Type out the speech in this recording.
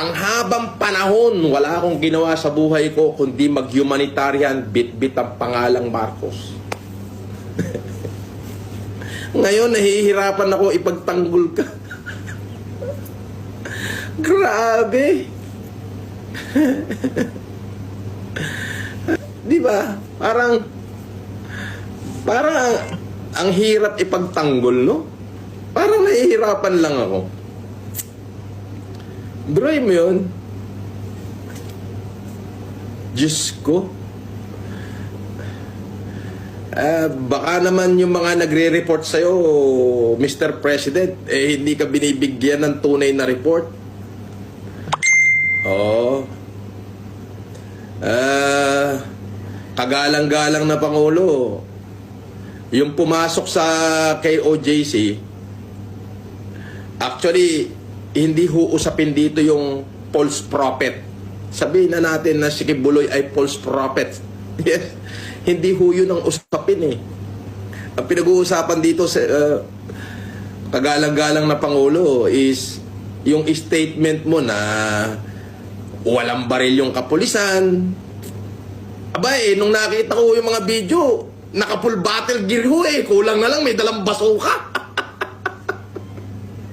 Ang habang panahon, wala akong ginawa sa buhay ko kundi mag-humanitarian bit-bit ang pangalang Marcos. Ngayon, nahihirapan ako ipagtanggol ka. Grabe. Di ba? Parang, parang ang, ang hirap ipagtanggol, no? Parang nahihirapan lang ako. Bro, mo yun? Diyos ko. Ah, baka naman yung mga nagre-report sa'yo, Mr. President, eh hindi ka binibigyan ng tunay na report. Oo. Ah, kagalang-galang na Pangulo. Yung pumasok sa KOJC, actually, hindi ho usapin dito yung false prophet. Sabihin na natin na si Kibuloy ay false prophet. Yes. Hindi ho yun ang usapin eh. Ang pinag-uusapan dito sa uh, kagalang-galang na Pangulo is yung statement mo na walang baril yung kapulisan. Aba eh, nung nakita ko yung mga video, naka full battle gear ho eh. Kulang na lang, may dalang basuka.